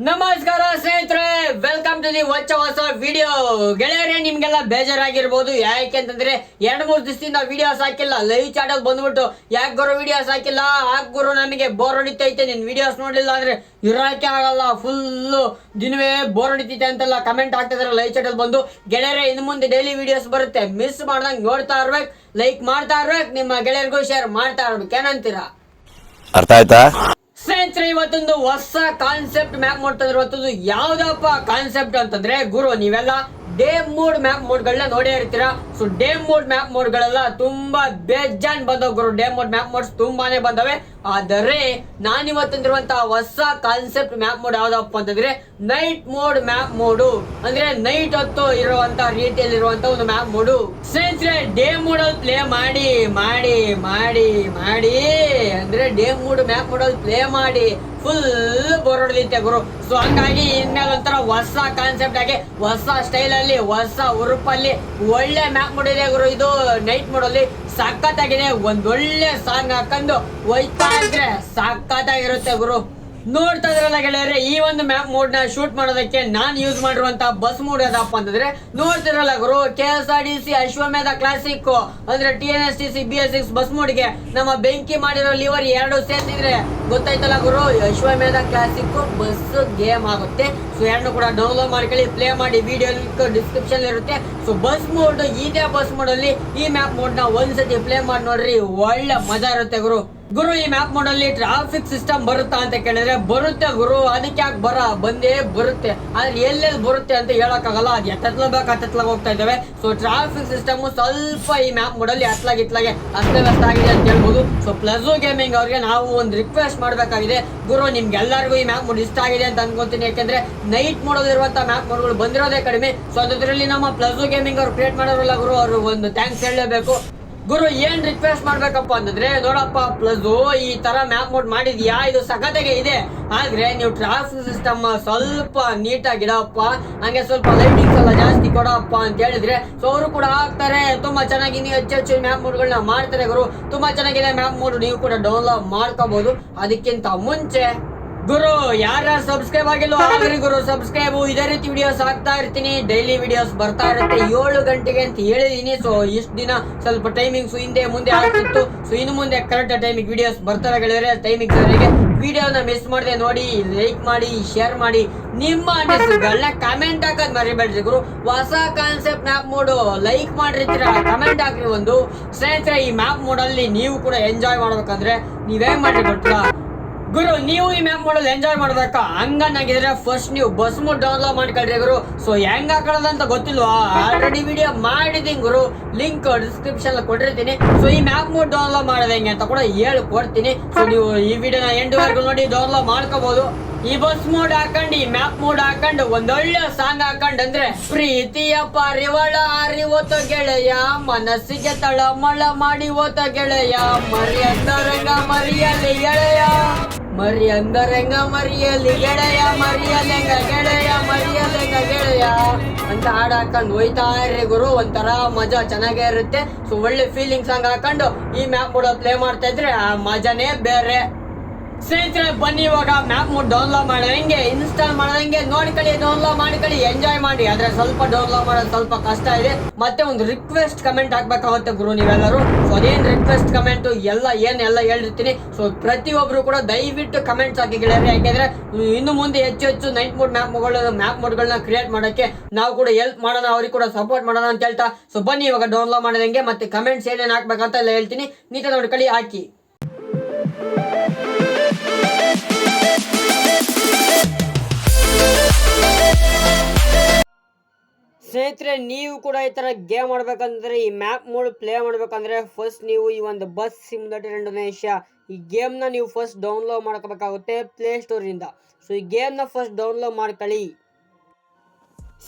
ನಮಸ್ಕಾರ ಸ್ನೇಹಿತರೆ welcome to the ಹೊಚ್ಚ ಹೊಸ ವಿಡಿಯೋ ಗೆಳೆಯರೇ, ನಿಮ್ಗೆಲ್ಲ ಬೇಜಾರಾಗಿರ್ಬೋದು. ಯಾಕೆ ಅಂತಂದ್ರೆ, ಎರಡು ಮೂರು ದಿವಸದಿಂದ ವಿಡಿಯೋಸ್ ಹಾಕಿಲ್ಲ. ಲೈವ್ ಚಾಟಲ್ ಬಂದ್ಬಿಟ್ಟು, ಯಾಕೆ ಗುರು ವಿಡಿಯೋಸ್ ಹಾಕಿಲ್ಲ? ಹಾಕ್ ಗುರು ನಮಗೆ ಬೋರ್ ಹೊಡಿತೈತೆ ನಿನ್ ವಿಡಿಯೋಸ್ ನೋಡಿಲ್ಲ ಅಂದ್ರೆ ಇರೋಕೆ ಆಗಲ್ಲ. ಫುಲ್ಲು ದಿನವೇ ಬೋರ್ ಹೊಡಿತೈತೆ ಅಂತೆಲ್ಲ ಕಮೆಂಟ್ ಹಾಕ್ತಿದಾರೆ ಲೈವ್ ಅಲ್ಲಿ ಬಂದು. ಗೆಳೆಯರೇ, ಇನ್ನು ಮುಂದೆ ಡೈಲಿ ವಿಡಿಯೋಸ್ ಬರುತ್ತೆ. ಮಿಸ್ ಮಾಡ್ದಂಗೆ ನೋಡ್ತಾ ಇರ್ಬೇಕು ಲೈಕ್ ಮಾಡ್ತಾ ಇರ್ಬೇಕು, ನಿಮ್ಮ ಗೆಳೆಯರಿಗೂ ಶೇರ್ ಮಾಡ್ತಾ ಇರ್ಬೇಕು. ಏನಂತೀರಾ? ಅರ್ಥ ಆಯ್ತಾ? ಸ್ನೇಹಿತರೆ ಇವತ್ತೊಂದು ಹೊಸ ಕಾನ್ಸೆಪ್ಟ್ ಮ್ಯಾಪ್ ಮಾಡ್ತಾ ಇವತ್ತೊಂದು ಯಾವ್ದಪ್ಪ ಕಾನ್ಸೆಪ್ಟ್ ಅಂತಂದ್ರೆ ಗುರು ನೀವೆಲ್ಲ ಡೇ ಮೋಡ್ ಮ್ಯಾಪ್ ಮೋಡ್ಗಳನ್ನ ನೋಡೇ ಇರ್ತೀರಾ? ಸೊ ಡೇ ಮೋಡ್ ಮ್ಯಾಪ್ ಮೋಡ್ಗಳೆಲ್ಲ ತುಂಬಾ ಬೇಜಾನ್ ಬಂದೋಗ್ರು ಗುರು. ಡೇ ಮೋಡ್ ಮ್ಯಾಪ್ ಮೋಡ್ಸ್ ತುಂಬಾನೇ ಬಂದವೆ. ಆದರೆ, ನಾನಿವತ್ತಂದಿರುವಂತಹ ಹೊಸ ಕಾನ್ಸೆಪ್ಟ್ ಮ್ಯಾಪ್ ಮೋಡ್ ಯಾವ್ದಪ್ಪ ಅಂತಂದ್ರೆ ನೈಟ್ ಮೋಡ್ ಮ್ಯಾಪ್ ಮೋಡು ಅಂದ್ರೆ ನೈಟ್ ಹೊತ್ತು ಇರುವಂತ ರೀತಿಯಲ್ಲಿ ಇರುವಂತ ಒಂದು ಮ್ಯಾಪ್ ಮೋಡು ಸ್ನೇಹಿತರೆ ಡೇ ಮೋಡ್ ಅಲ್ಲಿ ಪ್ಲೇ ಮಾಡಿ ಮಾಡಿ ಮಾಡಿ ಮಾಡಿ. ಅಂದ್ರೆ ಡೇ ಮೂಡ್ ಮ್ಯಾಪ್ ಮೋಡ್ ಅಲ್ಲಿ ಪ್ಲೇ ಮಾಡಿ. ಫುಲ್ ಬೋರ್ ಹೊಡೆದಿತ್ತೆ ಗುರು. ಸೊ ಹಂಗಾಗಿ ಇನ್ಮೇಲೆ ಒಂಥರ ಹೊಸ ಕಾನ್ಸೆಪ್ಟ್ ಆಗಿ, ಹೊಸ ಸ್ಟೈಲ್ ಅಲ್ಲಿ, ಹೊಸ ಉರುಪಲ್ಲಿ ಒಳ್ಳೆ ಮ್ಯಾಪ್ ಮಾಡಿದೆ ಗುರು. ಇದು ನೈಟ್ ಮೋಡಲ್ಲಿ ಸಖತ್ತಾಗಿದೆ. ಒಂದೊಳ್ಳೆ ಸಾಂಗ್ ಹಾಕೊಂಡು ಹೋಯ್ತಾ ಇದ್ರೆ ಸಖತ್ತಾಗಿರುತ್ತೆ ಗುರು. ನೋಡ್ತಾ ಇದ್ರಲ್ಲ ಗೆಳೆಯರೆ, ಈ ಒಂದು ಮ್ಯಾಪ್ ಮೋಡ್ನ ಶೂಟ್ ಮಾಡೋದಕ್ಕೆ ನಾನ್ ಯೂಸ್ ಮಾಡಿರುವಂತ ಬಸ್ ಮೋಡ್ ಯಾವ್ದಪ್ಪ ಅಂತಂದ್ರೆ, ನೋಡ್ತಿರಲ್ಲ ಗುರು K S R T C Ashwamedha classic ಅಂದ್ರೆ T N S T C B S six bus ಮೋಡ್ಗೆ ನಮ್ಮ ಬೆಂಕಿ ಮಾಡಿರೋ ಲಿವರ್ ಎರಡು ಸೇರ್ತಿದ್ರೆ, ಗೊತ್ತಾಯ್ತಲ್ಲ ಗುರು, ಅಶ್ವಮೇಧ ಕ್ಲಾಸಿಕ್ ಬಸ್ ಗೇಮ್ ಆಗುತ್ತೆ. ಸೊ ಎರಡು ಕೂಡ ಡೌನ್ಲೋಡ್ ಮಾಡ್ಕೊಳ್ಳಿ ಪ್ಲೇ ಮಾಡಿ ವಿಡಿಯೋ ಲಿಂಕ್ ಡಿಸ್ಕ್ರಿಪ್ಷನ್ ಇರುತ್ತೆ. ಸೊ ಬಸ್ ಮೋಡ್ ಇದೇ ಬಸ್ ಮೋಡ್ ಅಲ್ಲಿ ಈ ಮ್ಯಾಪ್ ಮೋಡ್ನ ಒಂದ್ಸತಿ ಪ್ಲೇ ಮಾಡಿ ನೋಡ್ರಿ, ಒಳ್ಳೆ ಮಜಾ ಇರುತ್ತೆ ಗುರು. ಗುರು, ಈ ಮ್ಯಾಪ್ ಮೋಡ್ ಟ್ರಾಫಿಕ್ ಸಿಸ್ಟಮ್ ಬರುತ್ತಾ ಅಂತ ಕೇಳಿದ್ರೆ ಬರುತ್ತೆ ಗುರು. ಅದಕ್ಕೆ ಯಾಕೆ ಬರ? ಬಂದೇ ಬರುತ್ತೆ. ಆದ್ರೆ ಎಲ್ಲೆಲ್ಲಿ ಬರುತ್ತೆ ಅಂತ ಹೇಳಕ್ಕಾಗಲ್ಲ. ಅದು ಎತ್ತತ್ಲ ಬೇಕು ಹತ್ತತ್ಲಾಗ ಹೋಗ್ತಾ ಇದ್ದಾವೆ. ಸೊ ಟ್ರಾಫಿಕ್ ಸಿಸ್ಟಮ್ ಸ್ವಲ್ಪ ಈ ಮ್ಯಾಪ್ ಮೋಡ್ ಅಲ್ಲಿ ಅತ್ಲಾಗ ಇತ್ಲಾಗೆ ಅಸ್ತವ್ಯಸ್ತ ಆಗಿದೆ ಅಂತ ಹೇಳ್ಬೋದು. ಸೊ ಪ್ಲಸು ಗೇಮಿಂಗ್ ಅವ್ರಿಗೆ ನಾವು ಒಂದು ರಿಕ್ವೆಸ್ಟ್ ಮಾಡಬೇಕಾಗಿದೆ. ಗುರು, ನಿಮ್ಗೆಲ್ಲರಿಗೂ ಈ ಮ್ಯಾಪ್ ಮೋಡ್ ಇಷ್ಟ ಆಗಿದೆ ಅಂತ ಅನ್ಕೊಂತೀನಿ. ಯಾಕಂದ್ರೆ ನೈಟ್ ಮೋಡ್ ಇರುವಂತ ಮ್ಯಾಪ್ ಮೋಡ್ಗಳು ಬಂದಿರೋದೇ ಕಡಿಮೆ. ಸೊ ಅದರಲ್ಲಿ ನಮ್ಮ ಪ್ಲಸು ಗೇಮಿಂಗ್ ಅವ್ರು ಕ್ರಿಯೇಟ್ ಮಾಡೋರಲ್ಲ ಗುರು ಅವರು ಒಂದು ಥ್ಯಾಂಕ್ಸ್ ಹೇಳಲೇಬೇಕು. ಗುರು, ಏನ್ ರಿಕ್ವೆಸ್ಟ್ ಮಾಡ್ಬೇಕಪ್ಪ ಅಂತಂದ್ರೆ, ನೋಡಪ್ಪ ಪ್ಲಸ್ ಈ ತರ ಮ್ಯಾಪ್ ಮೋಡ್ ಮಾಡಿದ್ಯಾ? ಇದು ಸಖತ್ತಾಗೆ ಇದೆ. ಆದ್ರೆ ನೀವು ಟ್ರಾಫಿಕ್ ಸಿಸ್ಟಮ್ ಸ್ವಲ್ಪ ನೀಟಾಗಿ ಇಡಪ್ಪ ಹಂಗೆ ಸ್ವಲ್ಪ ಲೈಟಿಂಗ್ಸ್ ಎಲ್ಲ ಜಾಸ್ತಿ ಕೊಡಪ್ಪ ಅಂತ ಹೇಳಿದ್ರೆ ಸೊ ಅವರು ಕೂಡ ಆಗ್ತಾರೆ ತುಂಬಾ ಚೆನ್ನಾಗಿ ನೀವು ಹೆಚ್ಚು ಹೆಚ್ಚು ಮ್ಯಾಪ್ ಮೋಡ್ಗಳನ್ನ ಮಾಡ್ತಾರೆ ಗುರು. ತುಂಬಾ ಚೆನ್ನಾಗಿದೆ ಮ್ಯಾಪ್ ಮೋಡ್ ನೀವು ಕೂಡ ಡೌನ್ಲೋಡ್ ಮಾಡ್ಕೋಬಹುದು ಅದಕ್ಕಿಂತ ಮುಂಚೆ ಗುರು, ಯಾರು ಸಬ್ಸ್ಕ್ರೈಬ್ ಆಗಿಲ್ಲ ಆಗ್ರಿ ಗುರು ಸಬ್ಸ್ಕ್ರೈಬ್ ಇದೇ ರೀತಿ ವಿಡಿಯೋಸ್ ಹಾಕ್ತಾ ಇರ್ತೀನಿ. ಡೈಲಿ ವಿಡಿಯೋಸ್ ಬರ್ತಾ ಇರುತ್ತೆ. ಏಳು ಗಂಟೆಗೆ ಅಂತ ಹೇಳಿದೀನಿ. ಸೊ ಇಷ್ಟು ದಿನ ಸ್ವಲ್ಪ ಟೈಮಿಂಗ್ಸ್ ಹಿಂದೆ ಮುಂದೆ ಆಗ್ತಿತ್ತು. ಸೊ ಇನ್ನು ಮುಂದೆ ಕರೆಕ್ಟ್ ಟೈಮಿಗೆ ವಿಡಿಯೋಸ್ ಬರ್ತಾರೆ ಗೆಳೆಯರೆ. ಟೈಮಿಂಗ್ ಸರಿಗೆ ವಿಡಿಯೋನ ಮಿಸ್ ಮಾಡದೆ ನೋಡಿ ಲೈಕ್ ಮಾಡಿ ಶೇರ್ ಮಾಡಿ. ನಿಮ್ಮ ಅನಿಸಿಕೆಗಳನ್ನ ಕಮೆಂಟ್ ಹಾಕೋದ್ ಮರಿಬೇಡ್ರಿ ಗುರು. ಹೊಸ ಕಾನ್ಸೆಪ್ಟ್ ಮ್ಯಾಪ್ ಮೋಡು ಲೈಕ್ ಮಾಡಿರ್ತೀರ ಕಮೆಂಟ್ ಹಾಕ್ರಿ ಒಂದು. ಸ್ನೇಹಿತರೆ, ಈ ಮ್ಯಾಪ್ ಮೋಡಲ್ಲಿ ನೀವು ಕೂಡ ಎಂಜಾಯ್ ಮಾಡ್ಬೇಕಂದ್ರೆ ನೀವೇನ್ ಮಾಡಿ ಗೊತ್ತಾ? ಗುರು, ನೀವು ಈ ಮ್ಯಾಪ್ ಮಾಡಲ್ ಎಂಜಾಯ್ ಮಾಡ್ಬೇಕ? ಹಂಗ ನಂಗಿದ್ರೆ ಫಸ್ಟ್ ನೀವು ಬಸ್ ಮೂಡ್ ಡೌನ್ಲೋಡ್ ಮಾಡ್ಕೊಳ್ರಿ ಗುರು. ಸೊ ಹೆಂಗ್ ಹಾಕೊಳ್ಳೋದು ಅಂತ ಗೊತ್ತಿಲ್ವಾ? ಆಲ್ರೆಡಿ ವಿಡಿಯೋ ಮಾಡಿದೀನಿ ಗುರು. ಲಿಂಕ್ ಡಿಸ್ಕ್ರಿಪ್ಷನ್ ಕೊಟ್ಟಿರ್ತೀನಿ. ಸೊ ಈ ಮ್ಯಾಪ್ ಮೂಡ್ ಡೌನ್ಲೋಡ್ ಮಾಡೋದು ಹೆಂಗೆ ಅಂತ ಕೂಡ ಹೇಳಿ ಕೊಡ್ತೀನಿ. ಸೊ ನೀವು ಈ ವಿಡಿಯೋನ ಎಂಡ್ವರೆಗೂ ನೋಡಿ ಡೌನ್ಲೋಡ್ ಮಾಡ್ಕೋಬಹುದು ಈ ಬಸ್ ಮೂಡ್ ಹಾಕೊಂಡು, ಈ ಮ್ಯಾಪ್ ಮೂಡ್ ಹಾಕೊಂಡು ಒಂದೊಳ್ಳೆ ಸಾಂಗ್ ಹಾಕೊಂಡು ಅಂದ್ರೆ ಪ್ರೀತಿಯ ಪರಿವಳ ಅರಿವೋತ ಗೆಳೆಯ, ಮನಸ್ಸಿಗೆ ತಳಮಳ ಮಾಡಿ ಓತ ಗೆಳೆಯ, ಮರಿಯಂದ ರಂಗ ಮರಿಯಲ್ಲಿ ಗೆಳೆಯ. ಮರಿ ಅಂದರಂಗ ಮರಿಯಲ್ಲಿ ಗೆಳೆಯ, ಮರಿಯಲೆಂಗ ಗೆಳೆಯ ಮರಿಯಲೆಂಗ ಗೆಳೆಯ ಅಂತ ಹಾಡು ಹಾಕೊಂಡು ಹೋಯ್ತಾ ಇರ್ರಿ ಗುರು. ಒಂಥರ ಮಜಾ ಚೆನ್ನಾಗೇ ಇರುತ್ತೆ ಸೊ ಒಳ್ಳೆ ಫೀಲಿಂಗ್ ಸಾಂಗ್ ಹಾಕೊಂಡು ಈ ಮ್ಯಾಪ್ ಕೂಡ ಪ್ಲೇ ಮಾಡ್ತಾ ಇದ್ರೆ ಆ ಮಜಾನೇ ಬೇರೆ. ಸ್ನೇಹಿತರೆ, ಬನ್ನಿ ಇವಾಗ ಮ್ಯಾಪ್ ಮೋಡ್ ಡೌನ್ಲೋಡ್ ಮಾಡೋದಂಗೆ ಇನ್ಸ್ಟಾಲ್ ಮಾಡೋದಂಗೆ ನೋಡ್ಕೊಳ್ಳಿ ಡೌನ್ಲೋಡ್ ಮಾಡ್ಕೊಳ್ಳಿ ಎಂಜಾಯ್ ಮಾಡಿ ಆದ್ರೆ ಸ್ವಲ್ಪ ಡೌನ್ಲೋಡ್ ಮಾಡೋದು ಸ್ವಲ್ಪ ಕಷ್ಟ ಇದೆ. ಮತ್ತೆ ಒಂದು ರಿಕ್ವೆಸ್ಟ್ ಕಮೆಂಟ್ ಹಾಕ್ಬೇಕಾಗುತ್ತೆ ಗುರು ನೀವೆಲ್ಲರೂ. ಸೊ ಅದೇನ್ ರಿಕ್ವೆಸ್ಟ್ ಕಮೆಂಟ್ ಎಲ್ಲ ಏನ್ ಎಲ್ಲ ಹೇಳಿರ್ತೀನಿ ಸೊ ಪ್ರತಿಯೊಬ್ರು ಕೂಡ ದಯವಿಟ್ಟು ಕಮೆಂಟ್ಸ್ ಹಾಕಿ ಗೆಳೆಯರೆ. ಯಾಕೆಂದ್ರೆ, ಇನ್ನು ಮುಂದೆ ಹೆಚ್ಚು ಹೆಚ್ಚು ನೈಟ್ ಮೋಡ್ ಮ್ಯಾಪ್ ಮ್ಯಾಪ್ ಮೋಡ್ಗಳನ್ನ ಕ್ರಿಯೇಟ್ ಮಾಡೋಕ್ಕೆ ನಾವು ಕೂಡ ಹೆಲ್ಪ್ ಮಾಡೋಣ, ಅವ್ರಿಗೆ ಕೂಡ ಸಪೋರ್ಟ್ ಮಾಡೋಣ ಅಂತ ಹೇಳ್ತಾ. ಸೊ ಬನ್ನಿ ಇವಾಗ ಡೌನ್ಲೋಡ್ ಮಾಡೋದಂಗೆ ಮತ್ತೆ ಕಮೆಂಟ್ಸ್ ಏನೇನು ಹಾಕ್ಬೇಕಂತ ಎಲ್ಲ ಹೇಳ್ತೀನಿ. ನೀಟಾಗಿ ನೋಡ್ಕೊಳ್ಳಿ, ಹಾಕಿ. ಸ್ನೇಹಿತರೆ, ನೀವು ಕೂಡ ಈ ಥರ ಗೇಮ್ ಆಡ್ಬೇಕಂದ್ರೆ, ಈ ಮ್ಯಾಪ್ ಮೋಡ್ ಪ್ಲೇ ಮಾಡ್ಬೇಕಂದ್ರೆ ಫಸ್ಟ್ ನೀವು ಈ ಒಂದು ಬಸ್ ಸಿಮ್ಯುಲೇಟರ್ ಇಂಡೋನೇಷ್ಯಾ ಈ ಗೇಮ್ನ ನೀವು ಫಸ್ಟ್ ಡೌನ್ಲೋಡ್ ಮಾಡ್ಕೋಬೇಕಾಗುತ್ತೆ ಪ್ಲೇ ಸ್ಟೋರಿಂದ ಸೊ ಈ ಗೇಮ್ನ ಫಸ್ಟ್ ಡೌನ್ಲೋಡ್ ಮಾಡ್ಕೊಳ್ಳಿ.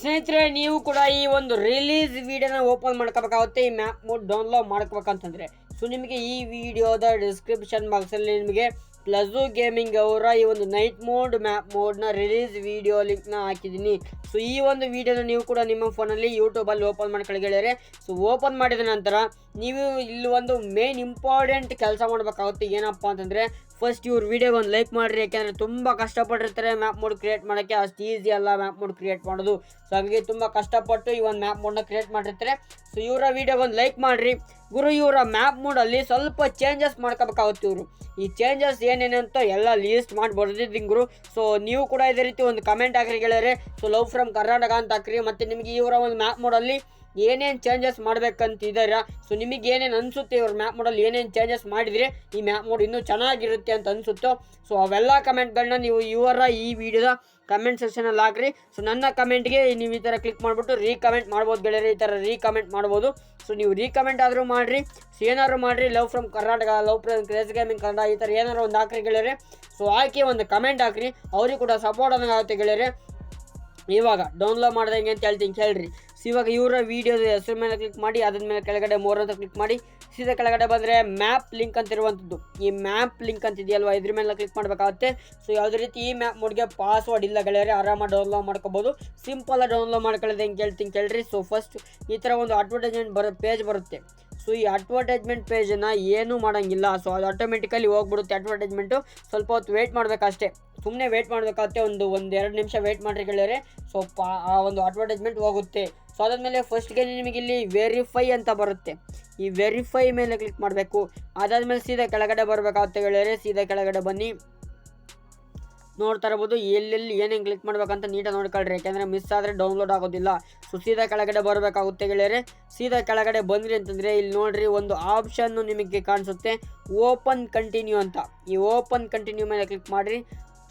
ಸ್ನೇಹಿತರೆ, ನೀವು ಕೂಡ ಈ ಒಂದು ರಿಲೀಸ್ ವಿಡಿಯೋನ ಓಪನ್ ಮಾಡ್ಕೋಬೇಕಾಗುತ್ತೆ, ಈ ಮ್ಯಾಪ್ ಮೋಡ್ ಡೌನ್ಲೋಡ್ ಮಾಡ್ಕೋಬೇಕಂತಂದ್ರೆ. ಸೊ ನಿಮಗೆ ಈ ವಿಡಿಯೋದ ಡಿಸ್ಕ್ರಿಪ್ಷನ್ ಬಾಕ್ಸಲ್ಲಿ ನಿಮಗೆ ಪ್ಲಸು ಗೇಮಿಂಗ್ ಅವರ ಈ ಒಂದು ನೈಟ್ ಮೋಡ್, ಮ್ಯಾಪ್ ಮೋಡ್ನ ರಿಲೀಸ್ ವಿಡಿಯೋ ಲಿಂಕ್ನ ಹಾಕಿದ್ದೀನಿ. ಸೊ ಈ ಒಂದು ವಿಡಿಯೋನ ನೀವು ಕೂಡ ನಿಮ್ಮ ಫೋನಲ್ಲಿ ಯೂಟ್ಯೂಬಲ್ಲಿ ಓಪನ್ ಮಾಡ್ಕೊಳ್ಳಿ ಗೆಳೆಯರೆ ಸೊ ಓಪನ್ ಮಾಡಿದ ನಂತರ ನೀವು ಇಲ್ಲಿ ಒಂದು ಮೇನ್ ಇಂಪಾರ್ಟೆಂಟ್ ಕೆಲಸ ಮಾಡಬೇಕಾಗುತ್ತೆ. ಏನಪ್ಪ ಅಂತಂದರೆ ಫಸ್ಟ್ ಇವ್ರ ವಿಡಿಯೋಗೆ ಒಂದು ಲೈಕ್ ಮಾಡಿರಿ. ಯಾಕೆಂದರೆ ತುಂಬ ಕಷ್ಟಪಟ್ಟಿರ್ತಾರೆ ಮ್ಯಾಪ್ ಮೋಡ್ ಕ್ರಿಯೇಟ್ ಮಾಡೋಕ್ಕೆ. ಅಷ್ಟು ಈಸಿ ಅಲ್ಲ ಮ್ಯಾಪ್ ಮೋಡ್ ಕ್ರಿಯೇಟ್ ಮಾಡೋದು. ಸೊ ಹಾಗಾಗಿ ತುಂಬ ಕಷ್ಟಪಟ್ಟು ಈ ಒಂದು ಮ್ಯಾಪ್ ಮೋಡ್ನ ಕ್ರಿಯೇಟ್ ಮಾಡಿರ್ತಾರೆ. ಸೊ ಇವರ ವಿಡಿಯೋಗೆ ಒಂದು ಲೈಕ್ ಮಾಡಿರಿ. ಗುರು, ಇವರ ಮ್ಯಾಪ್ ಮೂಡಲ್ಲಿ ಸ್ವಲ್ಪ ಚೇಂಜಸ್ ಮಾಡ್ಕೋಬೇಕಾಗುತ್ತೆ ಇವರು. ಈ ಚೇಂಜಸ್ ಏನೇನು ಅಂತ ಎಲ್ಲ ಲೀಸ್ಟ್ ಮಾಡಿ ಬರ್ದಿದ್ದೀನಿ ಗುರು. ಸೊ ನೀವು ಕೂಡ ಇದೇ ರೀತಿ ಒಂದು ಕಮೆಂಟ್ ಹಾಕ್ರಿ ಗೆಳೆಯರೆ. ಸೊ ಲವ್ ಫ್ರಮ್ ಕರ್ನಾಟಕ ಅಂತ ಹಾಕ್ರಿ. ಮತ್ತು ನಿಮಗೆ ಇವರ ಒಂದು ಮ್ಯಾಪ್ ಮೋಡಲ್ಲಿ ಏನೇನು ಚೇಂಜಸ್ ಮಾಡ್ಬೇಕಂತ ಇದ್ದೀರಾ ಸೊ ನಿಮಗೆ ಏನೇನು ಅನಿಸುತ್ತೆ ಇವ್ರ ಮ್ಯಾಪ್ ಮೋಡಲ್ಲಿ ಏನೇನು ಚೇಂಜಸ್ ಮಾಡಿದರೆ ಈ ಮ್ಯಾಪ್ ಮೋಡ್ ಇನ್ನೂ ಚೆನ್ನಾಗಿರುತ್ತೆ ಅಂತ ಅನಿಸುತ್ತೋ? ಸೊ ಅವೆಲ್ಲ ಕಮೆಂಟ್ಗಳನ್ನ ನೀವು ಇವರ ಈ ವಿಡಿಯೋದ ಕಮೆಂಟ್ ಸೆಕ್ಷನಲ್ಲಿ ಹಾಕ್ರಿ. ಸೊ ನನ್ನ ಕಮೆಂಟ್ಗೆ ನೀವು ಈ ಥರ ಕ್ಲಿಕ್ ಮಾಡಿಬಿಟ್ಟು ರೀ ಕಮೆಂಟ್ ಮಾಡ್ಬೋದು ಗೆಳೆಯರೆ, ಈ ಥರ ರೀ ಕಮೆಂಟ್ ಮಾಡ್ಬೋದು. ಸೊ ನೀವು ರೀ ಕಮೆಂಟ್ ಆದರೂ ಮಾಡಿರಿ. ಸೊ ಏನಾದ್ರು ಮಾಡಿರಿ love from Karnataka love from craze gaming Kannada ಈ ಥರ ಏನಾರು ಒಂದು ಹಾಕ್ರಿ ಗೆಳೆಯರೆ. ಸೊ ಹಾಕಿ ಒಂದು ಕಮೆಂಟ್ ಹಾಕ್ರಿ. ಅವ್ರಿಗೆ ಕೂಡ ಸಪೋರ್ಟ್ ಆಗುತ್ತೆ ಗೆಳೆಯರೆ. ಇವಾಗ ಡೌನ್ಲೋಡ್ ಮಾಡ್ದಂಗೆ ಅಂತ ಹೇಳ್ತೀನಿ, ಕೇಳ್ರಿ. ಸೊ ಇವಾಗ ಇವರ ವೀಡಿಯೋದ ಹೆಸರು ಮೇಲೆ ಕ್ಲಿಕ್ ಮಾಡಿ, ಅದ್ರ ಮೇಲೆ ಕೆಳಗಡೆ ಮೋರ್ ಅಂತ ಕ್ಲಿಕ್ ಮಾಡಿ, ಸೀದಾ ಕೆಳಗಡೆ ಬಂದರೆ ಮ್ಯಾಪ್ ಲಿಂಕ್ ಅಂತ ಇರುವಂಥದ್ದು. ಈ ಮ್ಯಾಪ್ ಲಿಂಕ್ ಅಂತ ಇದೆಯಲ್ವಾ? ಇದ್ರ ಮೇಲೆ ಕ್ಲಿಕ್ ಮಾಡಬೇಕಾಗುತ್ತೆ. ಸೊ ಯಾವುದೇ ರೀತಿ ಈ ಮ್ಯಾಪ್ ಮೋಡ್ಗೆ ಪಾಸ್ವರ್ಡ್ ಇಲ್ಲ ಗೆಳೆಯರೆ ಆರಾಮಾಗಿ ಡೌನ್ಲೋಡ್ ಮಾಡ್ಕೋಬೋದು. ಸಿಂಪಲ್ ಡೌನ್ಲೋಡ್ ಮಾಡ್ಕೊಳ್ಳೋದು ಹೆಂಗೆ ಕೇಳ್ತೀನಿ ಕೇಳ್ರಿ. ಸೊ ಫಸ್ಟ್ ಈ ಥರ ಒಂದು ಅಡ್ವರ್ಟೈಸ್ಮೆಂಟ್ ಬರೋ ಪೇಜ್ ಬರುತ್ತೆ. ಸೊ ಈ ಅಡ್ವರ್ಟೈಸ್ಮೆಂಟ್ ಪೇಜನ್ನು ಏನೂ ಮಾಡೋಂಗಿಲ್ಲ. ಸೊ ಅದು ಆಟೋಮೆಟಿಕಲಿ ಹೋಗ್ಬಿಡುತ್ತೆ ಅಡ್ವರ್ಟೈಸ್ಮೆಂಟು ಸ್ವಲ್ಪ ಹೊತ್ತು ವೆಯ್ಟ್ ಮಾಡಬೇಕಷ್ಟೇ. ಸುಮ್ಮನೆ ವೇಟ್ ಮಾಡಬೇಕಾಗುತ್ತೆ. ಒಂದು ಒಂದು ಎರಡು ನಿಮಿಷ ವೇಟ್ ಮಾಡಿರಿ ಗೆಳೆಯರೆ. ಸೊ ಪಾ, ಆ ಒಂದು ಅಡ್ವರ್ಟೈಸ್ಮೆಂಟ್ ಹೋಗುತ್ತೆ. ಸೊ ಅದಾದಮೇಲೆ ಫಸ್ಟ್ಗೆ ನಿಮಗೆ ಇಲ್ಲಿ ವೆರಿಫೈ ಅಂತ ಬರುತ್ತೆ. ಈ ವೆರಿಫೈ ಮೇಲೆ ಕ್ಲಿಕ್ ಮಾಡಬೇಕು. ಅದಾದಮೇಲೆ ಸೀದಾ ಕೆಳಗಡೆ ಬರಬೇಕಾಗುತ್ತೆ ಹೇಳಿದರೆ ಸೀದಾ ಕೆಳಗಡೆ ಬನ್ನಿ. ನೋಡ್ತಾ ಇರ್ಬೋದು ಎಲ್ಲೆಲ್ಲಿ ಏನೇನು ಕ್ಲಿಕ್ ಮಾಡ್ಬೇಕಂತ ನೀಟಾಗಿ ನೋಡ್ಕೊಳ್ರಿ. ಯಾಕೆಂದರೆ ಮಿಸ್ ಆದರೆ ಡೌನ್ಲೋಡ್ ಆಗೋದಿಲ್ಲ. ಸೊ ಸೀದಾ ಕೆಳಗಡೆ ಬರಬೇಕಾಗುತ್ತೆ ಗೆಳೆಯರೆ. ಸೀದಾ ಕೆಳಗಡೆ ಬಂದ್ರಿ ಅಂತಂದರೆ ಇಲ್ಲಿ ನೋಡ್ರಿ ಒಂದು ಆಪ್ಷನ್ನು ನಿಮಗೆ ಕಾಣಿಸುತ್ತೆ. ಓಪನ್ ಕಂಟಿನ್ಯೂ ಅಂತ. ಈ ಓಪನ್ ಕಂಟಿನ್ಯೂ ಮೇಲೆ ಕ್ಲಿಕ್ ಮಾಡಿರಿ.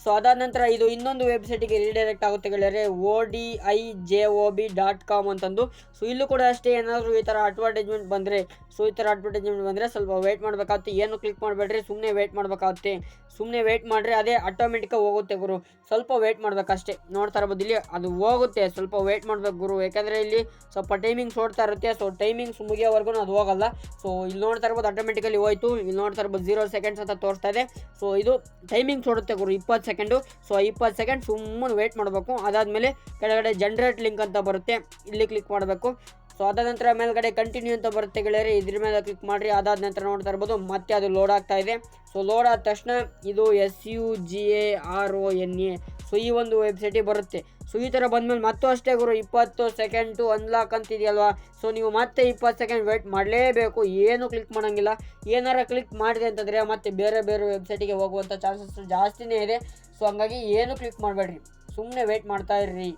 ಸೊ ಅದಾದ ನಂತರ ಇದು ಇನ್ನೊಂದು ವೆಬ್ಸೈಟಿಗೆ ರೀಡೈರೆಕ್ಟ್ ಆಗುತ್ತೆ ಗೆಳೆಯರೆ O D I J O B dot com ಅಂತಂದು. ಸೊ ಇಲ್ಲೂ ಕೂಡ ಅಷ್ಟೇ ಏನಾದರೂ ಈ ಥರ ಅಡ್ವರ್ಟೈಸ್ಮೆಂಟ್ ಬಂದರೆ ಸೊ ಈ ಥರ ಅಡ್ವರ್ಟೈಸ್ಮೆಂಟ್ ಬಂದರೆ ಸ್ವಲ್ಪ ವೆಯ್ಟ್ ಮಾಡಬೇಕಾಗುತ್ತೆ. ಏನು ಕ್ಲಿಕ್ ಮಾಡಬೇಡ್ರಿ ಸುಮ್ಮನೆ ವೆಯ್ಟ್ ಮಾಡಬೇಕಾಗುತ್ತೆ. ಸುಮ್ಮನೆ ವೇಟ್ ಮಾಡಿರಿ ಅದೇ ಆಟೋಮೆಟಿಕಾಗಿ ಹೋಗುತ್ತೆ ಗುರು. ಸ್ವಲ್ಪ ವೆಯ್ಟ್ ಮಾಡಬೇಕಷ್ಟೇ. ನೋಡ್ತಾ ಇರ್ಬೋದು ಇಲ್ಲಿ ಅದು ಹೋಗುತ್ತೆ, ಸ್ವಲ್ಪ ವೇಟ್ ಮಾಡಬೇಕು ಗುರು. ಯಾಕಂದರೆ ಇಲ್ಲಿ ಸ್ವಲ್ಪ ಟೈಮಿಂಗ್ಸ್ ಓಡ್ತಾ ಇರುತ್ತೆ ಸೊ ಟೈಮಿಂಗ್ಸ್ ಮುಗಿಯೋವರೆಗೂ ಅದು ಹೋಗಲ್ಲ. ಸೊ ಇಲ್ಲಿ ನೋಡ್ತಾ ಇರ್ಬೋದು ಆಟೋಮೆಟಿಕಲಿ ಹೋಯ್ತು. ಇಲ್ಲಿ ನೋಡ್ತಾ ಇರ್ಬೋದು ಜೀರೋ ಸೆಕೆಂಡ್ಸ್ ಅಂತ ತೋರಿಸ್ತಾ ಇದೆ. ಸೊ ಇದು ಟೈಮಿಂಗ್ಸ್ ಓಡುತ್ತೆ ಗುರು, ಇಪ್ಪತ್ತು ಸೆಕೆಂಡು ಸೊ ಇಪ್ಪತ್ತು ಸೆಕೆಂಡ್ ಸುಮ್ಮನೆ ವೆಯ್ಟ್ ಮಾಡಬೇಕು. ಅದಾದಮೇಲೆ ಕೆಳಗಡೆ ಜನ್ರೇಟ್ ಲಿಂಕ್ ಅಂತ ಬರುತ್ತೆ, ಇಲ್ಲಿ ಕ್ಲಿಕ್ ಮಾಡಬೇಕು. ಸೊ ಅದಾದ ನಂತರ ಮೇಲ್ಗಡೆ ಕಂಟಿನ್ಯೂ ಅಂತ ಬರುತ್ತೆ ಗೆಳೆಯರೆ, ಇದ್ರ ಮೇಲೆ ಕ್ಲಿಕ್ ಮಾಡಿರಿ, ಅದಾದ ನಂತರ ನೋಡ್ತಾ ಇರ್ಬೋದು, ಮತ್ತೆ ಅದು ಲೋಡ್ ಆಗ್ತಾ ಇದೆ. ಸೊ ಲೋಡ್ ಆದ ತಕ್ಷಣ ಇದು S U G A R O N A so ಈ ಒಂದು ವೆಬ್ಸೈಟಿಗೆ ಬರುತ್ತೆ. ಸೊ ಈ ಥರ ಬಂದಮೇಲೆ ಮತ್ತೂ ಅಷ್ಟೇ ಗುರು, ಇಪ್ಪತ್ತು ಸೆಕೆಂಡು ಅನ್ಲಾಕ್ ಅಂತಿದೆಯಲ್ವಾ? ಸೊ ನೀವು ಮತ್ತೆ ಇಪ್ಪತ್ತು ಸೆಕೆಂಡ್ ವೆಯ್ಟ್ ಮಾಡಲೇಬೇಕು. ಏನು ಕ್ಲಿಕ್ ಮಾಡೋಂಗಿಲ್ಲ. ಏನಾರ ಕ್ಲಿಕ್ ಮಾಡಿದೆ ಅಂತಂದರೆ ಮತ್ತೆ ಬೇರೆ ಬೇರೆ ವೆಬ್ಸೈಟಿಗೆ ಹೋಗುವಂಥ ಚಾನ್ಸಸ್ ಜಾಸ್ತಿನೇ ಇದೆ. ಸೊ ಹಂಗಾಗಿ ಏನು ಕ್ಲಿಕ್ ಮಾಡಬೇಡ್ರಿ. ಸುಮ್ಮನೆ ವೆಯ್ಟ್ ಮಾಡ್ತಾ ಇರ್ರಿ.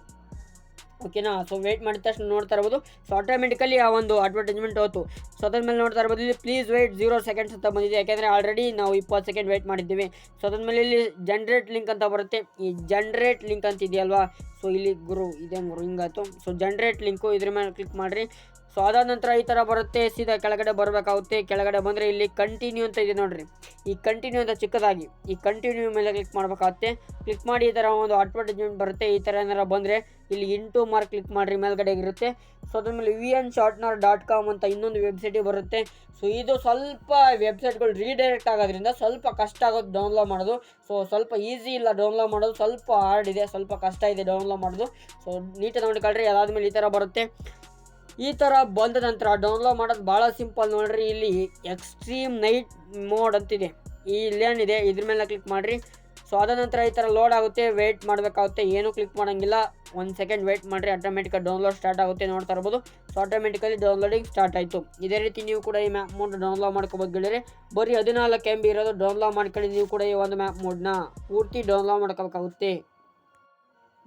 ಓಕೆನಾ ಸೊ ವೇಟ್ ಮಾಡಿದ ತಕ್ಷಣ ನೋಡ್ತಾ ಇರ್ಬೋದು. ಸೊ ಆಟೋಮೆಟಿಕಲಿ ಆ ಒಂದು ಅಡ್ವರ್ಟೈಸ್ಮೆಂಟ್ ಹೋಯ್ತು. ಸೊ ಮೇಲೆ ನೋಡ್ತಾ ಇರ್ಬೋದು, ಇಲ್ಲಿ ಪ್ಲೀಸ್ ವೇಟ್ ಜೀರೋ ಸೆಕೆಂಡ್ಸ್ ಅಂತ ಬಂದಿದೆ. ಯಾಕೆಂದರೆ ಆಲ್ರೆಡಿ ನಾವು ಇಪ್ಪತ್ತು ಸೆಕೆಂಡ್ ವೇಟ್ ಮಾಡಿದ್ದೀವಿ. ಸೊ ಮೇಲೆ ಇಲ್ಲಿ ಜನ್ರೇಟ್ ಲಿಂಕ್ ಅಂತ ಬರುತ್ತೆ. ಈ ಜನ್ರೇಟ್ ಲಿಂಕ್ ಅಂತ ಇದೆಯಲ್ವಾ? ಸೊ ಇಲ್ಲಿ ಗುರು ಇದೆ ಗುರು, ಹಿಂಗಾಯ್ತು. ಸೊ ಜನ್ರೇಟ್ ಲಿಂಕು ಇದ್ರ ಮೇಲೆ ಕ್ಲಿಕ್ ಮಾಡಿರಿ. ಸೊ ಅದಾದ ನಂತರ ಈ ಥರ ಬರುತ್ತೆ. ಸೀದಾ ಕೆಳಗಡೆ ಬರಬೇಕಾಗುತ್ತೆ. ಕೆಳಗಡೆ ಬಂದರೆ ಇಲ್ಲಿ ಕಂಟಿನ್ಯೂ ಅಂತ ಇದೆ ನೋಡಿರಿ. ಈ ಕಂಟಿನ್ಯೂ ಅಂತ ಚಿಕ್ಕದಾಗಿ. ಈ ಕಂಟಿನ್ಯೂ ಮೇಲೆ ಕ್ಲಿಕ್ ಮಾಡಬೇಕಾಗುತ್ತೆ. ಕ್ಲಿಕ್ ಮಾಡಿ ಈ ಥರ ಒಂದು ಅಡ್ವರ್ಟೈಸ್ಮೆಂಟ್ ಬರುತ್ತೆ. ಈ ಥರ ಏನಾರ ಬಂದರೆ ಇಲ್ಲಿ ಇಂಟು ಮಾರ್ಕ್ ಕ್ಲಿಕ್ ಮಾಡಿರಿ. ಮೇಲ್ಗಡೆ ಇರುತ್ತೆ. ಸೊ ಮೇಲೆ V N shortener dot com ಅಂತ ಇನ್ನೊಂದು ವೆಬ್ಸೈಟಿಗೆ ಬರುತ್ತೆ. ಸೊ ಇದು ಸ್ವಲ್ಪ ವೆಬ್ಸೈಟ್ಗಳು ರೀಡೈರೆಕ್ಟ್ ಆಗೋದ್ರಿಂದ ಸ್ವಲ್ಪ ಕಷ್ಟ ಆಗೋದು ಡೌನ್ಲೋಡ್ ಮಾಡೋದು. ಸೊ ಸ್ವಲ್ಪ ಈಸಿ ಇಲ್ಲ ಡೌನ್ಲೋಡ್ ಮಾಡೋದು. ಸ್ವಲ್ಪ ಹಾರ್ಡ್ ಇದೆ. ಸ್ವಲ್ಪ ಕಷ್ಟ ಇದೆ ಡೌನ್ಲೋಡ್ ಮಾಡೋದು. ಸೊ ನೀಟಾಗಿ ನೋಡ್ಕೊಳ್ರಿ. ಅದಾದಮೇಲೆ ಈ ಥರ ಬರುತ್ತೆ. ಈ ಥರ ಬಂದ ನಂತರ ಡೌನ್ಲೋಡ್ ಮಾಡೋದು ಭಾಳ ಸಿಂಪಲ್ ನೋಡ್ರಿ. ಇಲ್ಲಿ ಎಕ್ಸ್ಟ್ರೀಮ್ ನೈಟ್ ಮೋಡ್ ಅಂತಿದೆ. ಈ ಇಲ್ಲೇನಿದೆ ಇದ್ರ ಮೇಲೆ ಕ್ಲಿಕ್ ಮಾಡಿರಿ. ಸೊ ಅದ ನಂತರ ಈ ಥರ ಲೋಡ್ ಆಗುತ್ತೆ ವೆಯ್ಟ್ ಮಾಡಬೇಕಾಗುತ್ತೆ. ಏನೂ ಕ್ಲಿಕ್ ಮಾಡೋಂಗಿಲ್ಲ. ಒಂದು ಸೆಕೆಂಡ್ ವೆಯ್ಟ್ ಮಾಡಿರಿ ಆಟೋಮೆಟಿಕಾಗಿ ಡೌನ್ಲೋಡ್ ಸ್ಟಾರ್ಟ್ ಆಗುತ್ತೆ ನೋಡ್ತಾ ಇರ್ಬೋದು. ಸೊ ಆಟೋಮೆಟಿಕಲಿ ಡೌನ್ಲೋಡಿಂಗ್ ಸ್ಟಾರ್ಟ್ ಆಯಿತು. ಇದೇ ರೀತಿ ನೀವು ಕೂಡ ಈ ಮ್ಯಾಪ್ ಮೋಡ್ ಡೌನ್ಲೋಡ್ ಮಾಡ್ಕೋಬೋದು ಗೆಳೆಯರೆ. ಬರೀ ಹದಿನಾಲ್ಕು ಎಂ ಬಿ ಇರೋದು ಡೌನ್ಲೋಡ್ ಮಾಡ್ಕೊಳ್ಳಿ ನೀವು ಕೂಡ ಈ ಒಂದು ಮ್ಯಾಪ್ ಮೋಡ್ನ ಪೂರ್ತಿ ಡೌನ್ಲೋಡ್ ಮಾಡ್ಕೋಬೇಕಾಗುತ್ತೆ.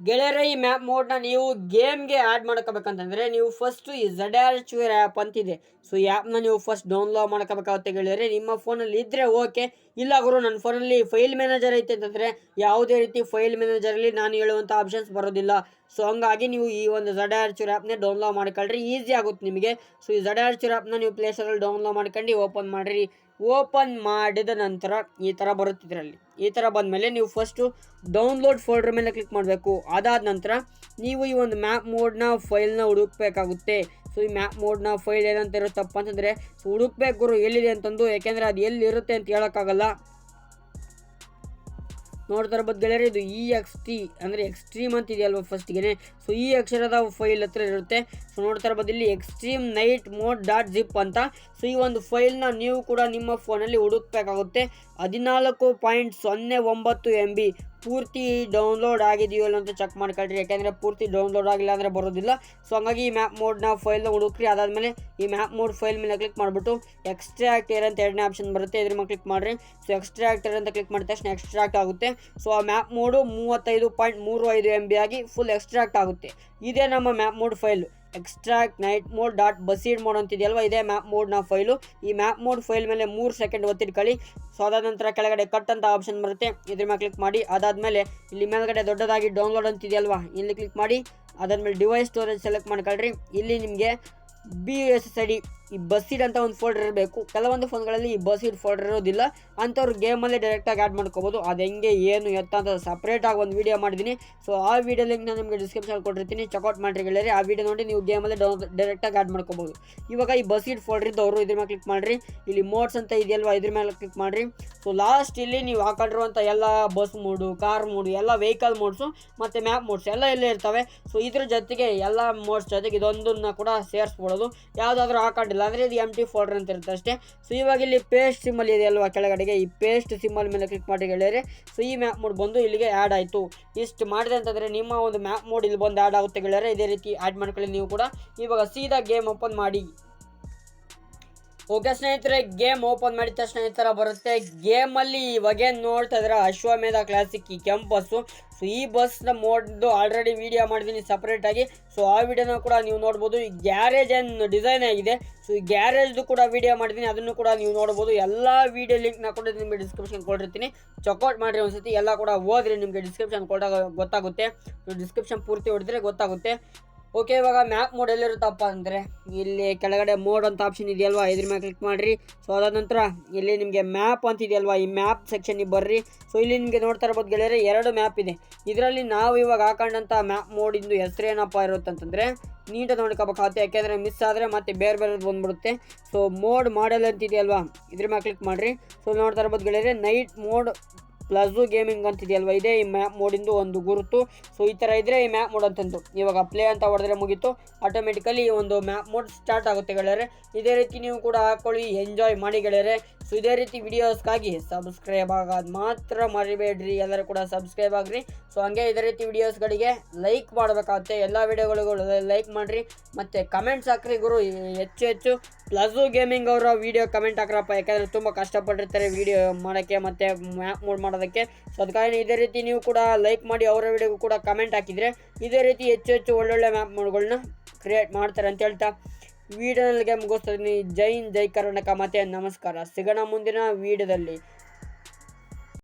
ಗೆಳೆಯರೆ, ಈ ಮ್ಯಾಪ್ ಮೋಡ್ನ ನೀವು ಗೇಮ್ಗೆ ಆ್ಯಡ್ ಮಾಡ್ಕೋಬೇಕಂತಂದರೆ ನೀವು ಫಸ್ಟು ಈ ಝಡ್ ಆರ್ ಚೂರ್ ಆ್ಯಪ್ ಅಂತಿದೆ. ಸೊ ಈ ಆ್ಯಪ್ನ ನೀವು ಫಸ್ಟ್ ಡೌನ್ಲೋಡ್ ಮಾಡ್ಕೋಬೇಕಾಗುತ್ತೆ ಗೆಳೆಯರೆ. ನಿಮ್ಮ ಫೋನಲ್ಲಿ ಇದ್ದರೆ ಓಕೆ ಇಲ್ಲ ಗುರು ನನ್ನ ಫೋನಲ್ಲಿ ಫೈಲ್ ಮ್ಯಾನೇಜರ್ ಐತೆ ಅಂತಂದರೆ ಯಾವುದೇ ರೀತಿ ಫೈಲ್ ಮ್ಯಾನೇಜರಲ್ಲಿ ನಾನು ಹೇಳುವಂಥ ಆಪ್ಷನ್ಸ್ ಬರೋದಿಲ್ಲ. ಸೊ ಹಂಗಾಗಿ ನೀವು ಈ ಒಂದು ಝಡ ಆರ್ಚೂರ್ ಆ್ಯಪ್ನೇ ಡೌನ್ಲೋಡ್ ಮಾಡ್ಕೊಳ್ರಿ. ಈಸಿ ಆಗುತ್ತೆ ನಿಮಗೆ. ಸೊ ಈ ಝಡ ಆರ್ಚೂರ್ ಆ್ಯಪ್ನ ನೀವು ಪ್ಲೇಸ್ಟೋರಲ್ಲಿ ಡೌನ್ಲೋಡ್ ಮಾಡ್ಕೊಂಡು ಓಪನ್ ಮಾಡಿರಿ. ಓಪನ್ ಮಾಡಿದ ನಂತರ ಈ ಥರ ಬರುತ್ತೆ ಇದರಲ್ಲಿ. ಈ ಥರ ಬಂದಮೇಲೆ ನೀವು ಫಸ್ಟು ಡೌನ್ಲೋಡ್ ಫೋಲ್ಡ್ರ್ ಮೇಲೆ ಕ್ಲಿಕ್ ಮಾಡಬೇಕು. ಅದಾದ ನಂತರ ನೀವು ಈ ಒಂದು ಮ್ಯಾಪ್ ಮೋಡ್ನ ಫೈಲ್ನ ಹುಡುಕ್ಬೇಕಾಗುತ್ತೆ. ಸೊ ಈ ಮ್ಯಾಪ್ ಮೋಡ್ನ ಫೈಲ್ ಏನಂತ ಇರುತ್ತಪ್ಪ ಅಂತಂದರೆ ಹುಡುಕ್ಬೇಕು ಗುರು, ಎಲ್ಲಿದೆ ಅಂತಂದು, ಯಾಕೆಂದರೆ ಅದು ಎಲ್ಲಿ ಇರುತ್ತೆ ಅಂತ ಹೇಳೋಕ್ಕಾಗಲ್ಲ. ನೋಡ್ತಾ ಇರ್ಬೋದು ಗೆಳೆಯರೆ, ಇದು ಇ ಎಕ್ಸ್ ಟಿ ಅಂದರೆ ಎಕ್ಸ್ಟ್ರೀಮ್ ಅಂತ ಇದೆಯಲ್ವ ಫಸ್ಟ್ಗೆ ಸೊ ಈ ಅಕ್ಷರದ ಫೈಲ್ ಹತ್ರ ಇರುತ್ತೆ. ಸೊ ನೋಡ್ತಾ ಇರ್ಬೋದು ಇಲ್ಲಿ extreme night mode dot zip ಅಂತ. ಸೊ ಈ ಒಂದು ಫೈಲ್ನ ನೀವು ಕೂಡ ನಿಮ್ಮ ಫೋನಲ್ಲಿ ಹುಡುಕ್ಬೇಕಾಗುತ್ತೆ. ಹದಿನಾಲ್ಕು ಪಾಯಿಂಟ್ ಸೊನ್ನೆ ಒಂಬತ್ತು ಎಂ ಬಿ ಪೂರ್ತಿ ಡೌನ್ಲೋಡ್ ಆಗಿದೆಯೋ ಇಲ್ಲ ಅಂತ ಚೆಕ್ ಮಾಡ್ಕೊಳ್ರಿ. ಯಾಕೆಂದರೆ ಪೂರ್ತಿ ಡೌನ್ಲೋಡ್ ಆಗಿಲ್ಲ ಅಂದರೆ ಬರೋದಿಲ್ಲ. ಸೊ ಹಂಗಾಗಿ ಈ ಮ್ಯಾಪ್ ಮೋಡ್ನ ಫೈಲ್ನ ಹುಡುಕ್ರಿ. ಅದಾದಮೇಲೆ ಈ ಮ್ಯಾಪ್ ಮೋಡ್ ಫೈಲ್ ಮೇಲೆ ಕ್ಲಿಕ್ ಮಾಡಿಬಿಟ್ಟು ಎಕ್ಸ್ಟ್ರಾಕ್ಟ್ ಏರ್ ಅಂತ ಎರಡನೇ ಆಪ್ಷನ್ ಬರುತ್ತೆ. ಇದ್ರ ಮೇಲೆ ಕ್ಲಿಕ್ ಮಾಡಿರಿ. ಸೊ ಎಕ್ಸ್ಟ್ರಾಕ್ಟರ್ ಅಂತ ಕ್ಲಿಕ್ ಮಾಡಿದ ತಕ್ಷಣ ಎಕ್ಸ್ಟ್ರಾಕ್ಟ್ ಆಗುತ್ತೆ. ಸೊ ಆ ಮ್ಯಾಪ್ ಮೋಡು ಮೂವತ್ತೈದು ಪಾಯಿಂಟ್ ಮೂರು ಐದು ಎಂ ಬಿ ಆಗಿ ಫುಲ್ ಎಕ್ಸ್ಟ್ರಾಕ್ಟ್ ಆಗುತ್ತೆ. ಇದೇ ನಮ್ಮ map mode file extract night mode dot ಬಸೀಡ್ mode ಅಂತಿದೆಯಲ್ವ? ಇದೇ ಮ್ಯಾಪ್ ಮೋಡ್ನ ಫೈಲು ಈ ಮ್ಯಾಪ್ ಮೋಡ್ ಫೈಲ್ ಮೇಲೆ ಮೂರು ಸೆಕೆಂಡ್ ಒತ್ತಿಟ್ಕೊಳ್ಳಿ ಸೊ ಅದಾದ ನಂತರ ಕೆಳಗಡೆ ಕಟ್ ಅಂತ ಆಪ್ಷನ್ ಬರುತ್ತೆ. ಇದ್ರ ಮೇಲೆ ಕ್ಲಿಕ್ ಮಾಡಿ. ಅದಾದಮೇಲೆ ಇಲ್ಲಿ ಮೇಲ್ಗಡೆ ದೊಡ್ಡದಾಗಿ ಡೌನ್ಲೋಡ್ ಅಂತಿದೆಯಲ್ವಾ? ಇಲ್ಲಿ ಕ್ಲಿಕ್ ಮಾಡಿ. ಅದಾದಮೇಲೆ ಡಿವೈಸ್ ಸ್ಟೋರೇಜ್ ಸೆಲೆಕ್ಟ್ ಮಾಡ್ಕೊಳ್ರಿ. ಇಲ್ಲಿ ನಿಮಗೆ ಬಿ ಎಸ್ ಎಸ್ ಡಿ ಈ ಬಸ್ಸಿಡ್ ಅಂತ ಒಂದು ಫೋಲ್ಡರ್ ಇರಬೇಕು. ಕೆಲವೊಂದು ಫೋನ್ಗಳಲ್ಲಿ ಈ ಬಸ್ಸಿಡ್ ಫೋಲ್ಡರ್ ಇರೋದಿಲ್ಲ. ಅಂಥವ್ರು ಗೇಮಲ್ಲೇ ಡೈರೆಕ್ಟಾಗಿ ಆ್ಯಡ್ ಮಾಡ್ಕೋಬೋದು. ಅದು ಹೆಂಗೆ, ಏನು, ಎತ್ತ ಅಂತ ಸಪ್ರೇಟಾಗಿ ಒಂದು ವೀಡಿಯೋ ಮಾಡಿದ್ದೀನಿ ಸೊ ಆ ವೀಡಿಯೋ ಲಿಂಕ್ ನಾನು ನಿಮಗೆ ಡಿಸ್ಕ್ರಿಪ್ಷನ್ ಕೊಟ್ಟಿರ್ತೀನಿ. ಚೆಕ್ಔಟ್ ಮಾಡಿರಿ ಗೆಳೆಯರಿ. ಆ ವೀಡಿಯೋ ನೋಡಿ ನೀವು ಗೇಮಲ್ಲೇ ಡೌನ್ ಡೈರೆಕ್ಟಾಗಿ ಆ್ಯಡ್ ಮಾಡ್ಕೋಬೋದು. ಇವಾಗ ಈ ಬಸ್ಸಿಡ್ ಫೋಲ್ಡರ್ ಅವರು ಇದ್ರ ಮೇಲೆ ಕ್ಲಿಕ್ ಮಾಡಿರಿ. ಇಲ್ಲಿ ಮೋಡ್ಸ್ ಅಂತ ಇದೆಯಲ್ವಾ ಇದ್ರ ಮೇಲೆ ಕ್ಲಿಕ್ ಮಾಡಿರಿ. ಸೊ ಲಾಸ್ಟ್ ಇಲ್ಲಿ ನೀವು ಹಾಕೊಂಡಿರುವಂಥ ಎಲ್ಲ ಬಸ್ ಮೂಡು ಕಾರ್ ಮೋಡು ಎಲ್ಲ ವೆಹಿಕಲ್ ಮೋಡ್ಸು ಮತ್ತು ಮ್ಯಾಪ್ ಮೋಡ್ಸ್ ಎಲ್ಲ ಇಲ್ಲೇ ಇರ್ತವೆ. ಸೊ ಇದ್ರ ಜೊತೆಗೆ ಎಲ್ಲ ಮೋಡ್ಸ್ ಜೊತೆಗೆ ಇದೊಂದನ್ನ ಕೂಡ ಸೇರಿಸ್ಬಿಡೋದು ಯಾವುದಾದ್ರೂ ಹಾಕೊಂಡಿಲ್ಲ ಅಂದರೆ ಇದು ಎಂ ಟಿ ಫೋಲ್ಡರ್ ಅಂತ ಇರುತ್ತೆ ಅಷ್ಟೇ. ಸೊ ಇವಾಗ ಇಲ್ಲಿ ಪೇಸ್ಟ್ ಸಿಮ್ಮಲ್ ಇದೆ ಅಲ್ವಾ ಕೆಳಗಡೆಗೆ? ಈ ಪೇಸ್ಟ್ ಸಿಮ್ಮಲ್ ಮೇಲೆ ಕ್ಲಿಕ್ ಮಾಡಿ ಗೆಳೆಯರೆ ಸೊ ಈ ಮ್ಯಾಪ್ ಮೋಡ್ ಬಂದು ಇಲ್ಲಿಗೆ ಆ್ಯಡ್ ಆಯಿತು. ಇಷ್ಟು ಮಾಡಿದೆ ಅಂತಂದರೆ ನಿಮ್ಮ ಒಂದು ಮ್ಯಾಪ್ ಮೋಡ್ ಇಲ್ಲಿ ಬಂದು ಆ್ಯಡ್ ಆಗುತ್ತೆ ಗೆಳೆಯರೆ ಇದೇ ರೀತಿ ಆ್ಯಡ್ ಮಾಡ್ಕೊಳ್ಳಿ ನೀವು ಕೂಡ. ಇವಾಗ ಸೀದಾ ಗೇಮ್ ಓಪನ್ ಮಾಡಿ. ಓಕೆ ಸ್ನೇಹಿತರೆ ಗೇಮ್ ಓಪನ್ ಮಾಡಿದ ತಕ್ಷಣ ಈ ಥರ ಬರುತ್ತೆ. ಗೇಮಲ್ಲಿ ಇವಾಗ ನೋಡ್ತಾ ಇದ್ರೆ ಅಶ್ವಮೇಧ ಕ್ಲಾಸಿಕ್ ಈ ಕೆಂಪು ಬಸ್ಸು ಸೊ ಈ ಬಸ್ನ ಮೋಡ್ದು ಆಲ್ರೆಡಿ ವಿಡಿಯೋ ಮಾಡಿದ್ದೀನಿ ಸಪ್ರೇಟಾಗಿ ಸೊ ಆ ವಿಡಿಯೋನ ಕೂಡ ನೀವು ನೋಡ್ಬೋದು. ಈ ಗ್ಯಾರೇಜ್ ಏನು ಡಿಸೈನ್ ಆಗಿದೆ ಸೊ ಈ ಗ್ಯಾರೇಜ್ದು ಕೂಡ ವಿಡಿಯೋ ಮಾಡಿದ್ದೀನಿ ಅದನ್ನು ಕೂಡ ನೀವು ನೋಡ್ಬೋದು. ಎಲ್ಲ ವಿಡಿಯೋ ಲಿಂಕ್ನ ಕೂಡ ನಿಮಗೆ ಡಿಸ್ಕ್ರಿಪ್ಷನ್ ಕೊಟ್ಟಿರ್ತೀನಿ. ಚೆಕ್ಔಟ್ ಮಾಡಿರಿ ಒಂದ್ಸತಿ. ಎಲ್ಲ ಕೂಡ ಓದ್ರಿ, ನಿಮಗೆ ಡಿಸ್ಕ್ರಿಪ್ಷನ್ ಕೊಟ್ಟಾಗ ಗೊತ್ತಾಗುತ್ತೆ. ಸೊ ಡಿಸ್ಕ್ರಿಪ್ಷನ್ ಪೂರ್ತಿ ಹೊಡೆದ್ರೆ ಗೊತ್ತಾಗುತ್ತೆ. ಓಕೆ ಇವಾಗ ಮ್ಯಾಪ್ ಮೋಡ್ ಎಲ್ಲಿರುತ್ತಪ್ಪ ಅಂದರೆ ಇಲ್ಲಿ ಕೆಳಗಡೆ ಮೋಡ್ ಅಂತ ಆಪ್ಷನ್ ಇದೆಯಲ್ವಾ? ಇದ್ರ ಮೇಲೆ ಕ್ಲಿಕ್ ಮಾಡಿರಿ. ಸೊ ಅದಾದ ನಂತರ ಇಲ್ಲಿ ನಿಮಗೆ ಮ್ಯಾಪ್ ಅಂತ ಇದೆಯಲ್ವಾ? ಈ ಮ್ಯಾಪ್ ಸೆಕ್ಷನಿಗೆ ಬರ್ರಿ. ಸೊ ಇಲ್ಲಿ ನಿಮಗೆ ನೋಡ್ತಾ ಇರ್ಬೋದು ಗೆಳೆಯರೆ, ಎರಡು ಮ್ಯಾಪ್ ಇದೆ. ಇದರಲ್ಲಿ ನಾವು ಇವಾಗ ಹಾಕೊಂಡಂಥ ಮ್ಯಾಪ್ ಮೋಡಿಂದು ಹೆಸರೇನಪ್ಪ ಏನಪ್ಪ ಇರುತ್ತಂತಂದರೆ ನೀಟಾಗಿ ನೋಡ್ಕೋಬೇಕಾಗುತ್ತೆ ಯಾಕೆಂದರೆ ಮಿಸ್ ಆದರೆ ಮತ್ತೆ ಬೇರೆ ಬೇರೆ ಬಂದುಬಿಡುತ್ತೆ. ಸೊ ಮೋಡ್ ಮಾಡೆಲ್ ಅಂತ ಇದೆಯಲ್ವಾ? ಇದ್ರ ಮೇಲೆ ಕ್ಲಿಕ್ ಮಾಡಿರಿ. ಸೊ ನೋಡ್ತಾ ಇರ್ಬೋದು ಗೆಳೆಯರೆ ನೈಟ್ ಮೋಡ್ ಪ್ಲಸ್ಸು ಗೇಮಿಂಗ್ ಅಂತಿದೆಯಲ್ವ? ಇದೇ ಈ ಮ್ಯಾಪ್ ಮೋಡಿಂದು ಒಂದು ಗುರುತು. ಸೊ ಈ ಥರ ಇದ್ದರೆ ಈ ಮ್ಯಾಪ್ ಮೋಡ್ ಅಂತಂದು. ಇವಾಗ ಪ್ಲೇ ಅಂತ ಹೊಡೆದ್ರೆ ಮುಗೀತು. ಆಟೋಮೆಟಿಕಲಿ ಒಂದು ಮ್ಯಾಪ್ ಮೋಡ್ ಸ್ಟಾರ್ಟ್ ಆಗುತ್ತೆ ಗೆಳೆಯರೆ. ಇದೇ ರೀತಿ ನೀವು ಕೂಡ ಹಾಕೊಳ್ಳಿ. ಎಂಜಾಯ್ ಮಾಡಿ ಗೆಳೆಯರೆ. ಸೊ ಇದೇ ರೀತಿ ವಿಡಿಯೋಸ್ಗಾಗಿ ಸಬ್ಸ್ಕ್ರೈಬ್ ಆಗೋದು ಮಾತ್ರ ಮರಿಬೇಡ್ರಿ. ಎಲ್ಲರೂ ಕೂಡ ಸಬ್ಸ್ಕ್ರೈಬ್ ಆಗ್ರಿ. ಸೊ ಹಂಗೆ ಇದೇ ರೀತಿ ವಿಡಿಯೋಸ್ಗಳಿಗೆ ಲೈಕ್ ಮಾಡಬೇಕಾಗುತ್ತೆ. ಎಲ್ಲ ವಿಡಿಯೋಗಳಿಗೂ ಲೈಕ್ ಮಾಡಿರಿ. ಮತ್ತು ಕಮೆಂಟ್ಸ್ ಹಾಕ್ರಿ ಗುರು. ಹೆಚ್ಚು ಹೆಚ್ಚು. ಪ್ಲಸ್ಸು ಗೇಮಿಂಗ್ ಅವರ ವಿಡಿಯೋ ಕಮೆಂಟ್ ಹಾಕ್ರಪ್ಪ. ಯಾಕಂದರೆ ತುಂಬ ಕಷ್ಟಪಟ್ಟಿರ್ತಾರೆ ವಿಡಿಯೋ ಮಾಡೋಕ್ಕೆ. ಮತ್ತು ಮ್ಯಾಪ್ ಮೋಡ್ ಮಾಡೋದಕ್ಕೆ ಸೊ ಅದಕ್ಕಾಗಿ ಇದೇ ರೀತಿ ನೀವು ಕೂಡ ಲೈಕ್ ಮಾಡಿ ಅವರ ವಿಡಿಯೋಗೂ ಕೂಡ ಕಮೆಂಟ್ ಹಾಕಿದರೆ ಇದೇ ರೀತಿ ಹೆಚ್ಚು ಹೆಚ್ಚು ಒಳ್ಳೊಳ್ಳೆ ಮ್ಯಾಪ್ ಮೋಡ್ಗಳನ್ನ ಕ್ರಿಯೇಟ್ ಮಾಡ್ತಾರೆ ಅಂತ ಹೇಳ್ತಾ ವಿಡಿಯೋನಲ್ಲಿಗೆ ಮುಗಿಸ್ತಾ ಜೈ ಹಿಂದ್, ಜೈ ಕರ್ನಾಟಕ. ಮತ್ತೆ ನಮಸ್ಕಾರ. ಸಿಗೋಣ ಮುಂದಿನ ವಿಡಿಯೋದಲ್ಲಿ